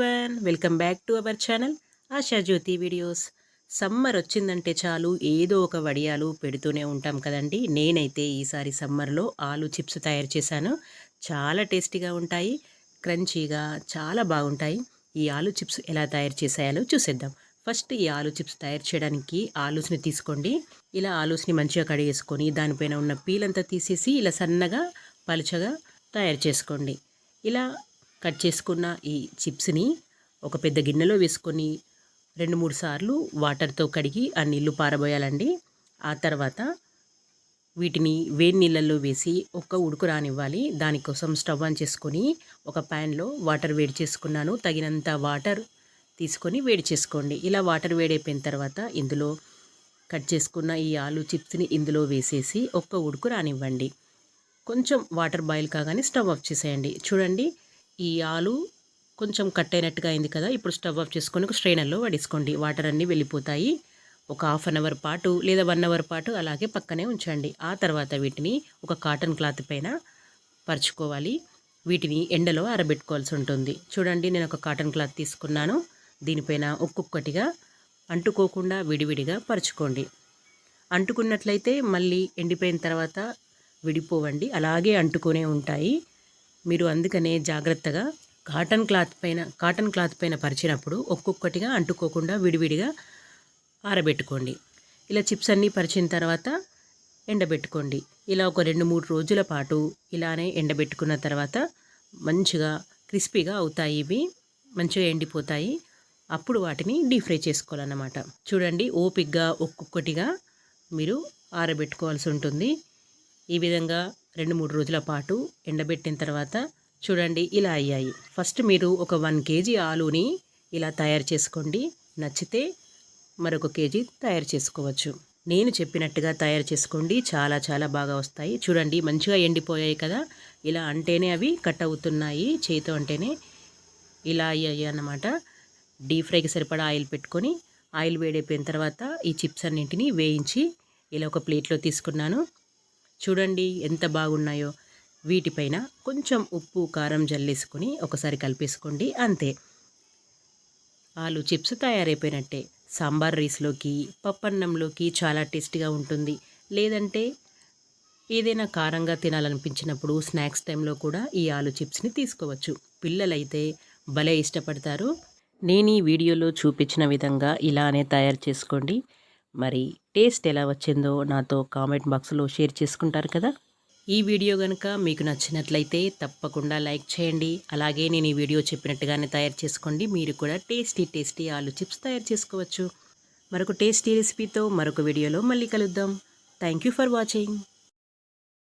One welcome back to our channel Asha Jyothi videos summer వచ్చిందంటే చాలు ఏదో ఒక వడియాలు పెడుతూనే ఉంటాం కదండి. నేనైతే ఈసారి సమ్మర్లో ఆలు చిప్స్ తయారు చేశాను. చాలా టేస్టీగా ఉంటాయి క్రంచీగా చాలా బాగుంటాయి. ఈ ఆలు చిప్స్ ఎలా తయారు చేసాయాలో చూసేద్దాం. ఫస్ట్ ఈ ఆలు చిప్స్ తయారు చేయడానికి ఆలూస్ని తీసుకోండి. ఇలా ఆలూస్ని మంచిగా కడిగేసుకొని దానిపైన ఉన్న పీలంతా తీసేసి ఇలా సన్నగా పలుచగా తయారు చేసుకోండి. ఇలా కట్ చేసుకున్న ఈ చిప్స్ని ఒక పెద్ద గిన్నెలో వేసుకొని రెండు మూడు సార్లు వాటర్తో కడిగి ఆ నీళ్ళు పారబోయాలండి. ఆ తర్వాత వీటిని వేడి నీళ్ళల్లో వేసి ఒక్క ఉడుకు రానివ్వాలి. దానికోసం స్టవ్ ఆన్ చేసుకొని ఒక ప్యాన్లో వాటర్ వేడి చేసుకున్నాను. తగినంత వాటర్ తీసుకొని వేడి చేసుకోండి. ఇలా వాటర్ వేడైపోయిన తర్వాత ఇందులో కట్ చేసుకున్న ఈ ఆలు చిప్స్ని ఇందులో వేసేసి ఒక్క ఉడుకు రానివ్వండి. కొంచెం వాటర్ బాయిల్ కాగానే స్టవ్ ఆఫ్ చేసేయండి. చూడండి ఈ ఆలు కొంచెం కట్ అయినట్టుగా అయింది కదా ఇప్పుడు స్టవ్ ఆఫ్ చేసుకొని ఒక స్ట్రైనర్లో వడేసుకోండి. వాటర్ అన్నీ వెళ్ళిపోతాయి. ఒక హాఫ్ అన్ అవర్ పాటు లేదా వన్ అవర్ పాటు అలాగే పక్కనే ఉంచండి. ఆ తర్వాత వీటిని ఒక కాటన్ క్లాత్ పైన పరుచుకోవాలి. వీటిని ఎండలో ఆరబెట్టుకోవాల్సి ఉంటుంది. చూడండి నేను ఒక కాటన్ క్లాత్ తీసుకున్నాను. దీనిపైన ఒక్కొక్కటిగా అంటుకోకుండా విడివిడిగా పరుచుకోండి. అంటుకున్నట్లయితే మళ్ళీ ఎండిపోయిన తర్వాత విడిపోవండి. అలాగే అంటుకునే ఉంటాయి. మీరు అందుకనే జాగ్రత్తగా కాటన్ క్లాత్ పైన కాటన్ క్లాత్ పైన పరిచినప్పుడు ఒక్కొక్కటిగా అంటుకోకుండా విడివిడిగా ఆరబెట్టుకోండి. ఇలా చిప్స్ అన్నీ పరిచిన తర్వాత ఎండబెట్టుకోండి. ఇలా ఒక రెండు మూడు రోజుల పాటు ఇలానే ఎండబెట్టుకున్న తర్వాత మంచిగా క్రిస్పీగా అవుతాయి ఇవి మంచిగా ఎండిపోతాయి. అప్పుడు వాటిని డీప్ ఫ్రై చేసుకోవాలన్నమాట. చూడండి ఓపిక్గా ఒక్కొక్కటిగా మీరు ఆరబెట్టుకోవాల్సి ఉంటుంది. ఈ విధంగా రెండు మూడు రోజుల పాటు ఎండబెట్టిన తర్వాత చూడండి ఇలా అయ్యాయి. ఫస్ట్ మీరు ఒక వన్ కేజీ ఆలుని ఇలా తయారు చేసుకోండి. నచ్చితే మరొక కేజీ తయారు చేసుకోవచ్చు. నేను చెప్పినట్టుగా తయారు చేసుకోండి. చాలా చాలా బాగా వస్తాయి. చూడండి మంచిగా ఎండిపోయాయి కదా. ఇలా అంటేనే అవి కట్ అవుతున్నాయి. చేతితో అంటేనే ఇలా అయ్యాయి అన్నమాట. డీప్ ఫ్రైకి సరిపడా ఆయిల్ పెట్టుకొని ఆయిల్ వేడైపోయిన తర్వాత ఈ చిప్స్ అన్నింటినీ వేయించి ఇలా ఒక ప్లేట్లో తీసుకున్నాను. చూడండి ఎంత బాగున్నాయో. వీటిపైన కొంచెం ఉప్పు కారం జల్లేసుకొని ఒకసారి కలిపేసుకోండి అంతే. ఆలు చిప్స్ తయారైపోయినట్టే. సాంబార్ రైస్లోకి పప్పన్నంలోకి చాలా టేస్టీగా ఉంటుంది. లేదంటే ఏదైనా కారంగా తినాలనిపించినప్పుడు స్నాక్స్ టైంలో కూడా ఈ ఆలు చిప్స్ని తీసుకోవచ్చు. పిల్లలైతే భలే ఇష్టపడతారు. నేను ఈ వీడియోలో చూపించిన విధంగా ఇలానే తయారు చేసుకోండి. మరి టేస్ట్ ఎలా వచ్చిందో నాతో కామెంట్ బాక్స్లో షేర్ చేసుకుంటారు కదా? ఈ వీడియో కనుక మీకు నచ్చినట్లయితే తప్పకుండా లైక్ చేయండి. అలాగే నేను ఈ వీడియో చెప్పినట్టుగానే తయారు చేసుకోండి. మీరు కూడా టేస్టీ టేస్టీ ఆలు చిప్స్ తయారు చేసుకోవచ్చు. మరొక టేస్టీ రెసిపీతో మరొక వీడియోలో మళ్ళీ కలుద్దాం. Thank you for watching.